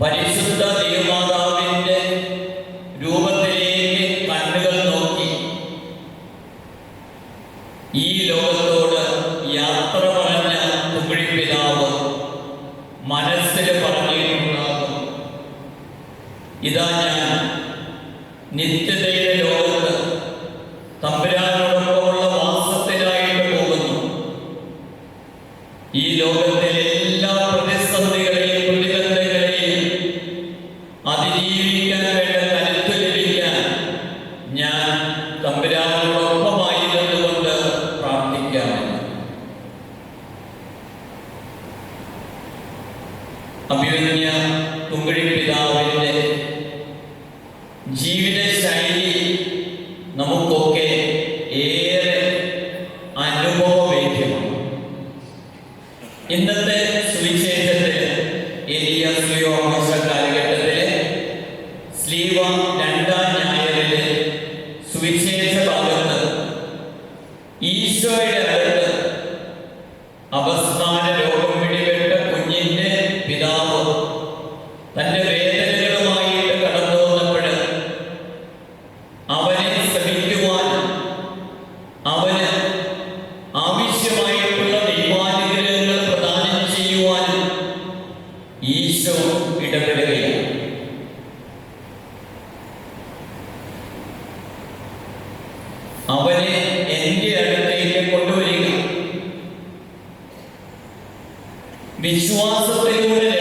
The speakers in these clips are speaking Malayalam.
പരിശുദ്ധ ദൈവമാതാവിന്റെ രൂപത്തിലേക്ക് കണ്ണുകൾ നോക്കി ഈ ലോകത്തോട് യാത്ര പറഞ്ഞ തുമ്പിഴി മനസ്സിൽ പറഞ്ഞിട്ടുണ്ടാകും. ഇതാ ഞാൻ നിത്യതയുടെ ലോകത്ത് കാലഘട്ടത്തിലെ സ്ലീവ രണ്ടാം സുവിശേഷ അവസാന അവനെ എന്റെ അടുത്തേക്ക് കൊണ്ടുവരിക. വിശ്വാസത്തിലൂടെ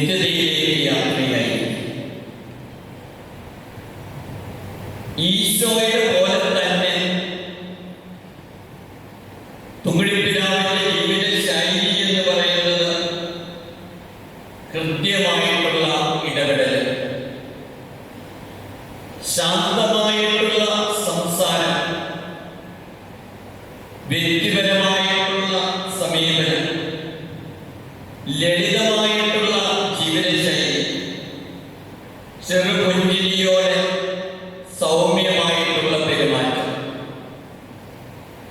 നിത്യതയിലേക്ക് യാത്രയായി. ഈശോയെ പോലെ തന്നെ തുമ്പിടിപ്പിതാവിന്റെ ജീവിത ശൈലി എന്ന് പറയുന്നത് കൃത്യമായിട്ടുള്ള ഇടപെടൽ. ശാന്തമായിട്ടുള്ള സംസാരം. വ്യക്തിപരമായിട്ടുള്ള സമീപനം. ലളിതമായിട്ടുള്ള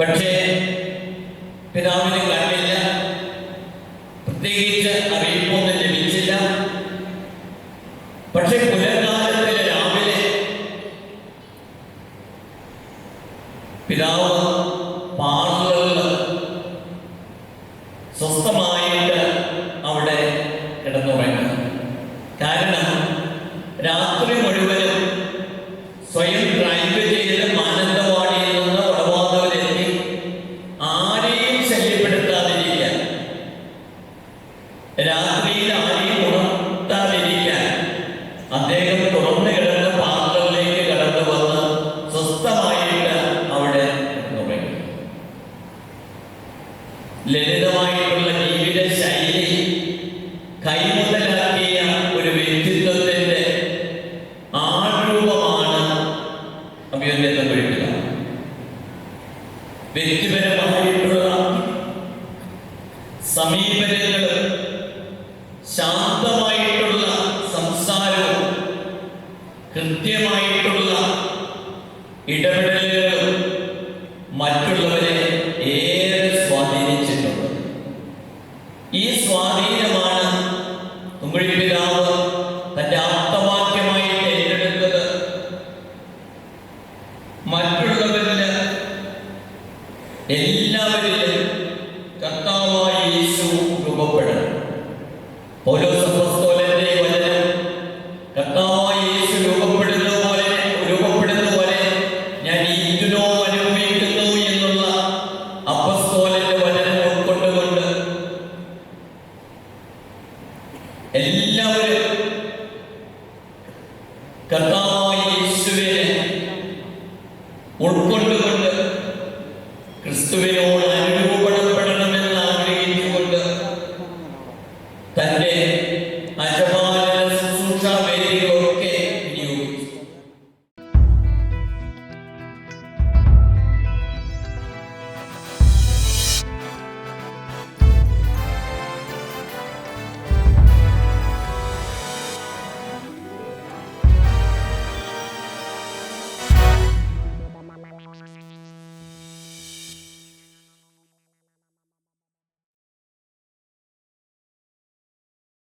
പക്ഷേ പിതാവിന് കണ്ടില്ല പ്രത്യേകിച്ച് അറിയിപ്പൊന്നും ലഭിച്ചില്ല. പക്ഷെ പുലർകാലത്തിൽ രാവിലെ പിതാവ് പാർലറിൽ സ്വസ്ഥമായിട്ട് അവിടെ കിടന്നുറങ്ങി കാരണം രാത്രി മുഴുവനും എല്ലാവരിലും കർത്താവായ യേശു രൂപപ്പെടണം. പൗലോസ് അപ്പോസ്തലന്റെ വചനം കർത്താവായ യേശു രൂപപ്പെടുന്ന പോലെ രൂപപ്പെടുന്ന പോലെ ഞാൻ ഇതിനോ അനുഭവിക്കുന്നു എന്നുള്ള അപ്പസ്തോലന്റെ വചനം ഉൾക്കൊണ്ടുകൊണ്ട് എല്ലാവരും കർത്താവായ